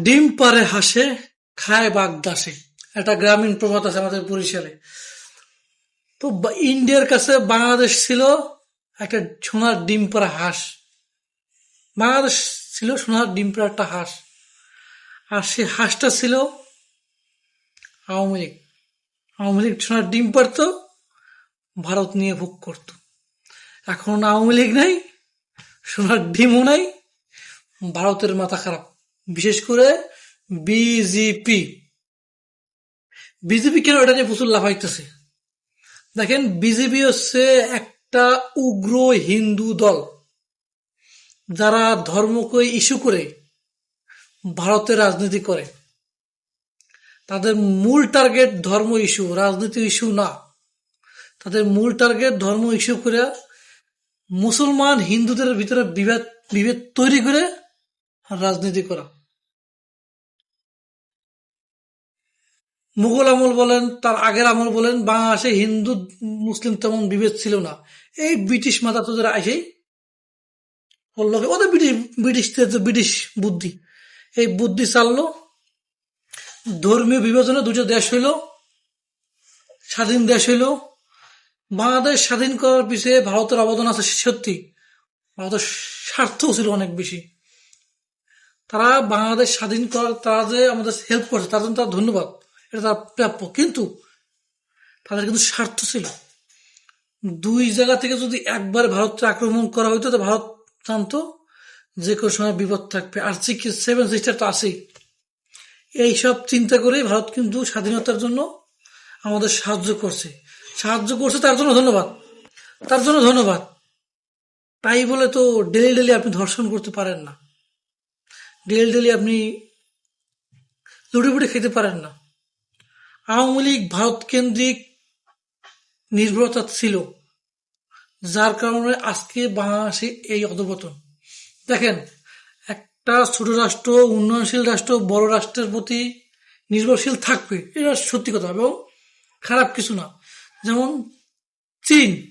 ডিম পারে হাসে, খায় বাগদাসে একটা গ্রামীণ প্রবাদ আছে আমাদের বরিশালে। তো ইন্ডিয়ার কাছে বাংলাদেশ ছিল একটা সোনার ডিম পাড়া হাঁস। বাংলাদেশ ছিল সোনার ডিম পাড়া একটা হাঁস। আর সেই হাঁসটা ছিল আওয়ামী লীগ। আওয়ামী লীগ সোনার ডিম পারতো ভারত নিয়ে ভোগ করত। এখন আওয়ামী লীগ নাই, সোনার ডিমও নাই, ভারতের মাথা খারাপ। বিশেষ করে বিজেপি বিজেপি কেন এটা নিয়ে প্রচুর লাফাইতেছে দেখেন বিজেপি হচ্ছে একটা উগ্র হিন্দু দল যারা ধর্মকে ইস্যু করে ভারতে রাজনীতি করে। তাদের মূল টার্গেট ধর্ম ইস্যু, রাজনীতি ইস্যু না। তাদের মূল টার্গেট ধর্ম ইস্যু করে মুসলমান হিন্দুদের ভিতরে বিভেদ বিভেদ তৈরি করে রাজনীতি করা। মুঘল আমল বলেন, তার আগের আমল বলেন, বাংলাদেশে হিন্দু, মুসলিম তেমন বিভেদ ছিল না। এই ব্রিটিশ মাথা তোদের আসেই বলল ওদের ব্রিটিশ ব্রিটিশ ব্রিটিশ বুদ্ধি, এই বুদ্ধি চাললো, ধর্মীয় বিভাজনে দুটো দেশ হইল, স্বাধীন দেশ হইল, বাংলাদেশ স্বাধীন করার পিছিয়ে ভারতের অবদান আছে সত্যি, ভারতের স্বার্থও ছিল অনেক বেশি। তারা বাংলাদেশ স্বাধীন করার, তারা যে আমাদের হেল্প করছে, তার জন্য তার ধন্যবাদ। এটা তার প্রাপ্য। কিন্তু তাদের কিন্তু স্বার্থ ছিল। দুই জায়গা থেকে যদি একবার ভারতকে আক্রমণ করা হইতো, তো ভারত জানতো যে কোনো সময় বিপদ থাকবে। আর সেভেন সিস্টার তো আছেই। এইসব চিন্তা করে ভারত কিন্তু স্বাধীনতার জন্য আমাদের সাহায্য করছে। সাহায্য করছে তার জন্য ধন্যবাদ। তার জন্য ধন্যবাদ। তাই বলে তো ডেলি ডেলি আপনি ধর্ষণ করতে পারেন না। ডেলি ডেলি আপনি লুটে খেতে পারেন না। আওয়ামী লীগ ভারত কেন্দ্রিক নির্ভরতা ছিল, যার কারণে আজকে বাংলাদেশে এই অধপতন। দেখেন, একটা ছোট রাষ্ট্র, উন্নয়নশীল রাষ্ট্র, বড় রাষ্ট্রের প্রতি নির্ভরশীল থাকবে, এটা সত্যি কথা এবং খারাপ কিছু না। যেমন চীন।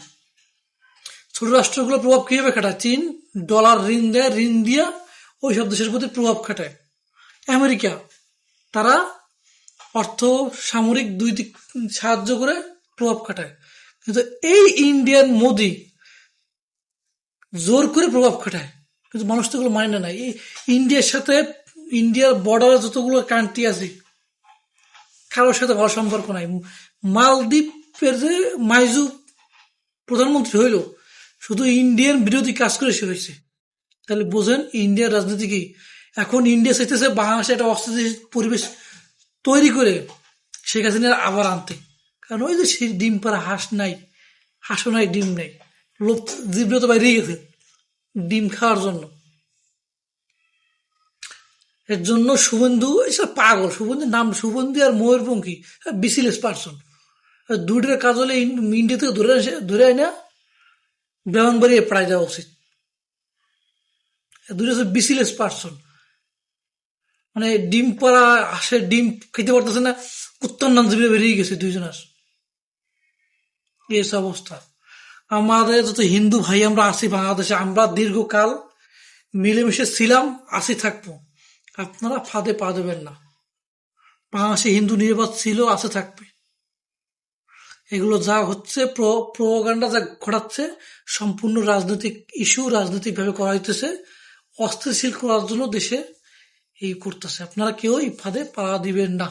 ছোট রাষ্ট্রগুলো প্রভাব কীভাবে খাটায়? চীন ডলার ঋণ দেয়, ঋণ দিয়া ওই সব দেশের প্রতি প্রভাব খাটায়। আমেরিকা, তারা অর্থ সামরিক দুই দিক সাহায্য করে প্রভাব খাটায়। কিন্তু এই ইন্ডিয়ান মোদি জোর করে প্রভাব খাটায়। কিন্তু মানুষ তো মানে না। এই ইন্ডিয়ার সাথে ইন্ডিয়ার বর্ডারে যতগুলো কান্ট্রি আছে, কারোর সাথে ভালো সম্পর্ক নাই। মালদ্বীপের যে মাইজু প্রধানমন্ত্রী হইল, শুধু ইন্ডিয়ান বিরোধী কাজ করে সে হয়েছে। তাহলে বোঝেন, ইন্ডিয়ার রাজনীতি কি? এখন ইন্ডিয়া চাইতেছে বাংলাদেশে একটা অস্থিতিশীল পরিবেশ তৈরি করে শেখ হাসিনার আবার আনতে। কারণ ওই যে সেই ডিম পাড়া হাঁস নাই, হাঁসও নাই, ডিম নাই। লোক জীবনে তো বাইরে গেছে ডিম খাওয়ার জন্য। এর জন্য শুভেন্দু এসব পাগল, শুভেন্দুর নাম শুভেন্দু আর ময়ূরপঙ্খী বিসিলেস পার্সন। দুইটার কাজ হলে ইন- ইন্ডিয়া থেকে ধরে ধরে আয় না ব্রাহ্মণবাড়ি প্রায় যাওয়া উচিত। দুটো বিসিলেস পার্সন। মানে ডিম পাড়া আসে, ডিম খেতে পারতেছে না উত্তর নাম জিবে বেরিয়ে গেছে দুইজনের। এই অবস্থা। আমাদের যত হিন্দু ভাই আমরা আছি বাংলাদেশে, আমরা দীর্ঘকাল মিলেমিশে ছিলাম আসি থাকব। আপনারা ফাঁদে পা দেবেন না। বাংলাদেশে হিন্দু নির্বাচন ছিল, আছে, থাকবে। এগুলো যা হচ্ছে প্রোগান্ডা যা ঘটাচ্ছে, সম্পূর্ণ রাজনৈতিক ইস্যু রাজনৈতিকভাবে করা হইতেছে, অস্থিতিশীল করার জন্য দেশে এই করতেছে আপনারা কেউ এই ফাঁদে পা দিবেন না।